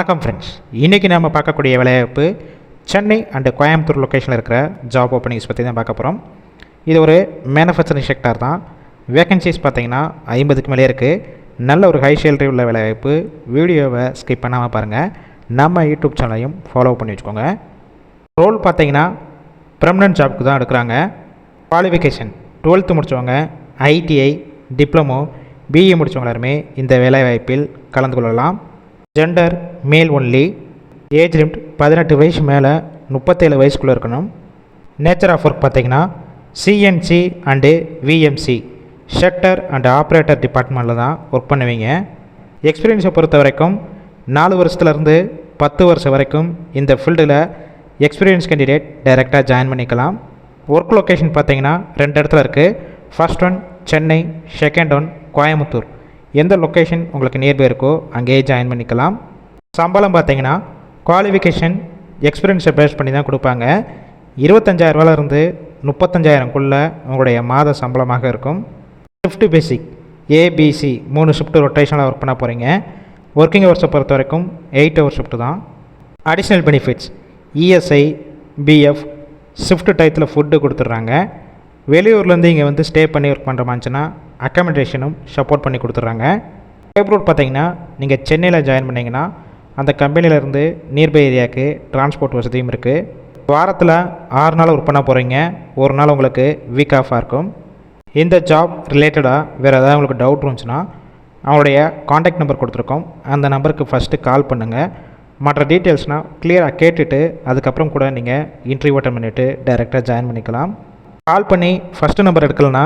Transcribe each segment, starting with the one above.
வணக்கம் ஃப்ரெண்ட்ஸ் இன்றைக்கி நம்ம பார்க்கக்கூடிய வேலைவாய்ப்பு சென்னை அண்டு கோயம்புத்தூர் லொக்கேஷனில் இருக்கிற ஜாப் ஓப்பனிங்ஸ் பற்றி தான் பார்க்க போகிறோம் இது ஒரு மேனுஃபேக்சரிங் செக்டார் தான். வேகன்சிஸ் பார்த்தீங்கன்னா ஐம்பதுக்கு மேலே இருக்குது நல்ல ஒரு ஹை சேலரி உள்ள வேலைவாய்ப்பு. வீடியோவை ஸ்கிப் பண்ணாமல் பாருங்கள் நம்ம யூடியூப் சேனலையும் ஃபாலோ பண்ணி வச்சுக்கோங்க. ரோல் பார்த்தீங்கன்னா பெர்மனன்ட் ஜாப்க்கு தான் எடுக்கிறாங்க. குவாலிஃபிகேஷன் டுவெல்த்து முடித்தவங்க ஐடிஐ டிப்ளமோ பிஇ முடித்தவங்க எல்லாருமே இந்த வேலைவாய்ப்பில் கலந்து கொள்ளலாம். ஜெண்டர் மேல் ஒன்லி ஏஜ் லிமிட் பதினெட்டு வயசு மேலே முப்பத்தேழு வயசுக்குள்ளே இருக்கணும். நேச்சர் ஆஃப் ஒர்க் பார்த்தீங்கன்னா CNC and VMC setter and operator டிபார்ட்மெண்ட்டில் தான் ஒர்க் பண்ணுவீங்க. எக்ஸ்பீரியன்ஸை பொறுத்த வரைக்கும் நாலு வருஷத்துலேருந்து பத்து வருஷம் வரைக்கும் இந்த ஃபீல்டில் எக்ஸ்பீரியன்ஸ் கேண்டிடேட் டைரெக்டாக ஜாயின் பண்ணிக்கலாம். ஒர்க் லொக்கேஷன் பார்த்தீங்கன்னா ரெண்டு இடத்துல இருக்குது first one Chennai second one Coimbatore எந்த லொக்கேஷன் உங்களுக்கு நியர்பை இருக்கோ அங்கேயே ஜாயின் பண்ணிக்கலாம். சம்பளம் பார்த்தீங்கன்னா குவாலிஃபிகேஷன் எக்ஸ்பீரியன்ஸை பேஸ் பண்ணி தான் கொடுப்பாங்க. இருபத்தஞ்சாயிரரூவாலேருந்து முப்பத்தஞ்சாயிரம்குள்ளே உங்களுடைய மாத சம்பளமாக இருக்கும். ஷிஃப்ட் பேசிக் ஏபிசி மூணு ஷிஃப்ட் ரொட்டேஷனில் ஒர்க் பண்ண போகிறீங்க ஒர்க்கிங் ஹவர்ஸை பொறுத்த வரைக்கும் எயிட் ஹவர் ஷிஃப்ட் தான் additional benefits ESI PF shift டயத்தில் ஃபுட்டு கொடுத்துட்றாங்க. வெளியூர்லேருந்து இங்கே வந்து ஸ்டே பண்ணி ஒர்க் பண்ணுற மாதிரிச்சுன்னா அக்காமடேஷனும் சப்போர்ட் பண்ணி கொடுத்துட்றாங்க. லேப்ரூட் பார்த்தீங்கன்னா நீங்கள் சென்னையில் ஜாயின் பண்ணிங்கன்னா அந்த கம்பெனியிலேருந்து நியர்பை ஏரியாவுக்கு டிரான்ஸ்போர்ட் வசதியும் இருக்குது வாரத்தில் ஆறு நாள் ஒர்க் பண்ண போகிறீங்க ஒரு நாள் உங்களுக்கு வீக் ஆஃபாக இருக்கும். இந்த ஜாப் ரிலேட்டடாக வேறு ஏதாவது உங்களுக்கு டவுட் இருந்துச்சுன்னா அவங்களுடைய காண்டாக்ட் நம்பர் கொடுத்துருக்கோம். அந்த நம்பருக்கு ஃபஸ்ட்டு கால் பண்ணுங்கள் மற்ற டீட்டெயில்ஸ்னால் கிளியராக கேட்டுட்டு அதுக்கப்புறம் கூட நீங்கள் இன்டர்வியூ அட்டன் பண்ணிவிட்டு டைரெக்டாக ஜாயின் பண்ணிக்கலாம். கால் பண்ணி ஃபஸ்ட்டு நம்பர் எடுக்கலனா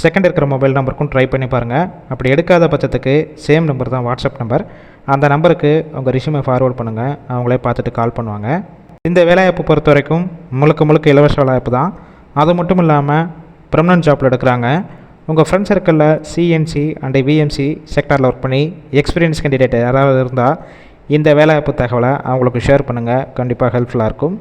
செகண்ட் இருக்கிற மொபைல் நம்பருக்கும் ட்ரை பண்ணி பாருங்கள் அப்படி எடுக்காத பட்சத்துக்கு சேம் நம்பர் தான் வாட்ஸ்அப் நம்பர் அந்த நம்பருக்கு உங்கள் ரிஷ்யூமை ஃபார்வர்ட் பண்ணுங்கள் அவங்களே பார்த்துட்டு கால் பண்ணுவாங்க. இந்த வேலைவாய்ப்பு பொறுத்த வரைக்கும் முழுக்க முழுக்க இலவச வேலைவாய்ப்பு தான். அது மட்டும் இல்லாமல் பெர்மனன்ட் ஜாப்பில் எடுக்கிறாங்க. உங்கள் ஃப்ரெண்ட் சர்க்கிளில் சிஎன்சி அண்டு விஎம்சி செக்டாரில் ஒர்க் பண்ணி எக்ஸ்பீரியன்ஸ் கேண்டிடேட் யாராவது இருந்தால் இந்த வேலைவாய்ப்பு தகவலை அவங்களுக்கு ஷேர் பண்ணுங்கள் கண்டிப்பாக ஹெல்ப்ஃபுல்லாக இருக்கும்.